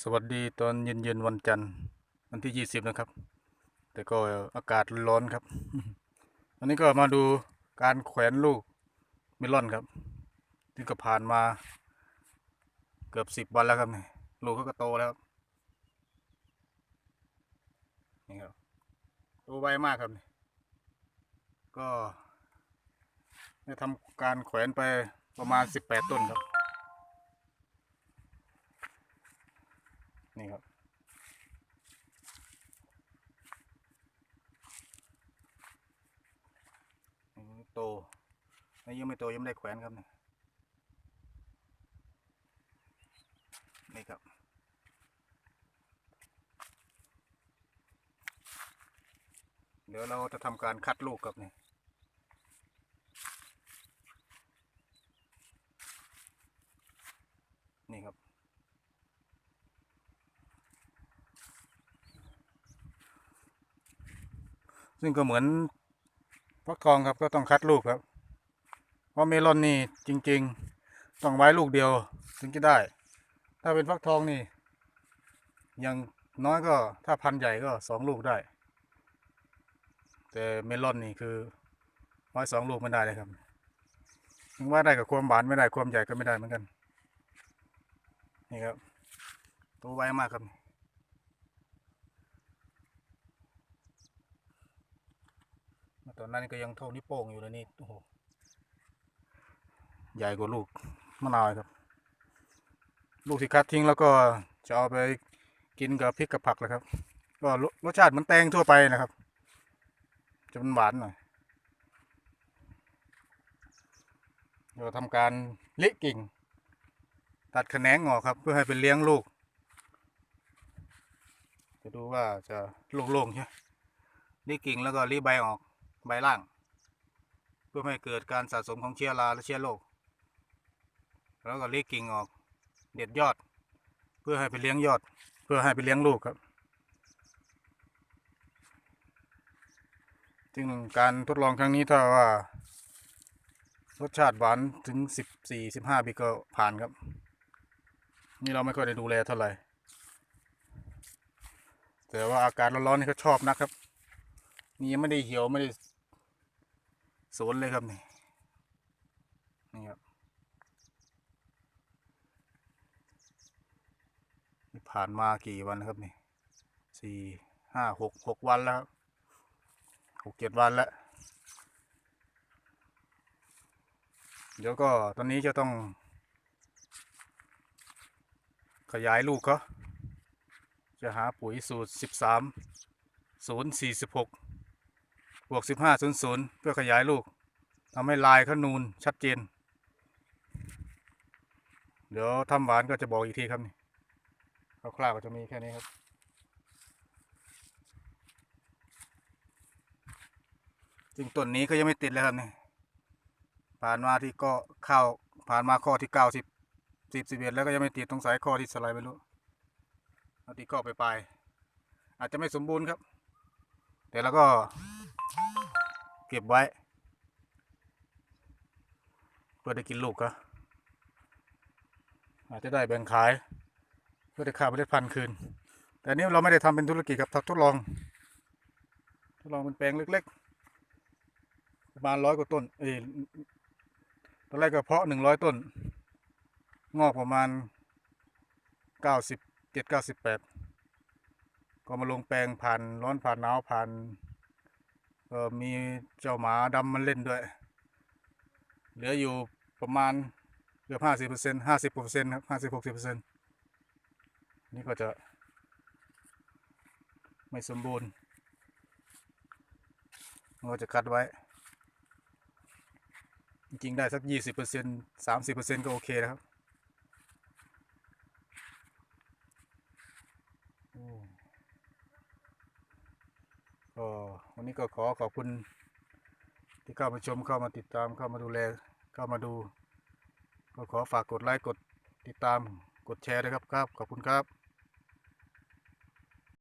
สวัสดีตอนเย็นๆวันจันทร์วันที่ยี่สิบนะครับ แต่ก็อากาศร้อนครับอันนี้ก็มาดูการแขวนลูกเมลอนครับที่ก็ผ่านมาเกือบสิบวันแล้วครับนี่ลูกเขาก็โตแล้วครับนี่ครับโตไวมากครับนี่ก็ได้ทำการแขวนไปประมาณสิบแปดต้นครับ นี่ครับ โตนี่ยังไม่โตยังไม่ได้แขวนครับนี่นี่ครับ เดี๋ยวเราจะทำการคัดลูกครับนี่นี่ครับ ซึ่งก็เหมือนฟักทองครับก็ต้องคัดลูกครับ เพราะเมลอนนี่จริง ๆ ต้องไว้ลูกเดียวถึงจะได้ ถ้าเป็นฟักทองนี่อยังน้อยก็ถ้าพันใหญ่ก็สองลูกได้ แต่เมลอนนี่คือไว้สองลูกไม่ได้เลยครับถึงว่าได้กับความหวานไม่ได้ความใหญ่ก็ไม่ได้เหมือนกัน นี่ครับตัวไวมากครับ ตอนนั้นก็ยังเท่านิ้วโป้งอยู่เลยนี่โอ้โหใหญ่กว่าลูกมะนาวครับ ลูกที่คัดทิ้งแล้วก็จะเอาไปกินกับพริกกับผักเลยครับ ก็รสชาติเหมือนแตงทั่วไปนะครับ จะเป็นหวานหน่อยเดี๋ยวทำการลิกิ่ง ตัดแขนงออกครับ เพื่อให้เป็นเลี้ยงลูก จะดูว่าจะโล่งๆใช่ไหมลิกิ่งแล้วก็รีใบออก ใบล่าง เพื่อไม่ให้เกิดการสะสมของเชื้อราและเชื้อโรคแล้วก็รีกิ่งออกเด็ดยอด เพื่อให้ไปเลี้ยงยอด เพื่อให้ไปเลี้ยงลูกครับ จึงการทดลองครั้งนี้ถ้าว่ารสชาติหวานถึงสิบสี่สิบห้าปีก็ผ่านครับ นี่เราไม่ค่อยได้ดูแลเท่าไหร่ แต่ว่าอากาศร้อนๆนี่เขาชอบนะครับ นี่ยังไม่ได้เหี่ยวไม่ได้ สวนเลยครับนี่นี่ครับนี่ผ่านมากี่วันครับนี่สี่ห้าหกหกวันแล้วครับหกเจ็ดวันแล้ว เดี๋ยวก็ตอนนี้จะต้อง ขยายลูกเขาจะหาปุ๋ยสูตรสิบสามศูนย์สี่สิบหก บวกสิบห้าศูนย์ศูนย์เพื่อขยายลูกทำให้ลายเขานูนชัดเจน เดี๋ยวทำหวานก็จะบอกอีกทีครับนี่คร่าวๆก็จะมีแค่นี้ครับจึงต้นนี้ก็ยังไม่ติดเลยครับนี่ผ่านมาที่ก็เข้าผ่านมาข้อที่เก้าสิบสิบสิบเอ็ดแล้วก็ยังไม่ติดตรงสายข้อที่สไลด์ไม่รู้เอาที่ข้อไปปลายอาจจะไม่สมบูรณ์ครับ แต่แล้วก็ ก็บไว้ เพื่อได้กินลูกก็อาจจะได้แบ่งขาย เพื่อได้ค่าเมล็ดพันธุ์คืน แต่นี้เราไม่ได้ทำเป็นธุรกิจครับทดลอง ทดลองเป็นแปลงเล็กๆ ประมาณร้อยกว่าต้น เอ้ยตอนแรกก็เพาะหนึ่งร้อยต้น งอกประมาณเก้าสิบเจ็ดเก้าสิบแปดก็มาลงแปลงผ่านร้อนผ่านหนาวผ่าน มีเจ้าหมาดำมันเล่นด้วย เหลืออยู่ประมาณเกือบห้าสิบเปอร์เซ็นต์ห้าสิบเปอร์เซ็นต์ครับห้าสิบหกสิบเปอร์เซ็นต์นี่ก็จะไม่สมบูรณ์เราก็จะคัดไว้ จริงได้สักยี่สิบเปอร์เซ็นต์สามสิบเปอร์เซ็นต์ก็โอเคแล้วครับ ก็ วันนี้ก็ขอขอบคุณ ที่เข้ามาชมเข้ามาติดตามเข้ามาดูแลเข้ามาดู ก็ขอฝากกดไลค์กดติดตามกดแชร์ด้วยครับครับ ขอบคุณครับ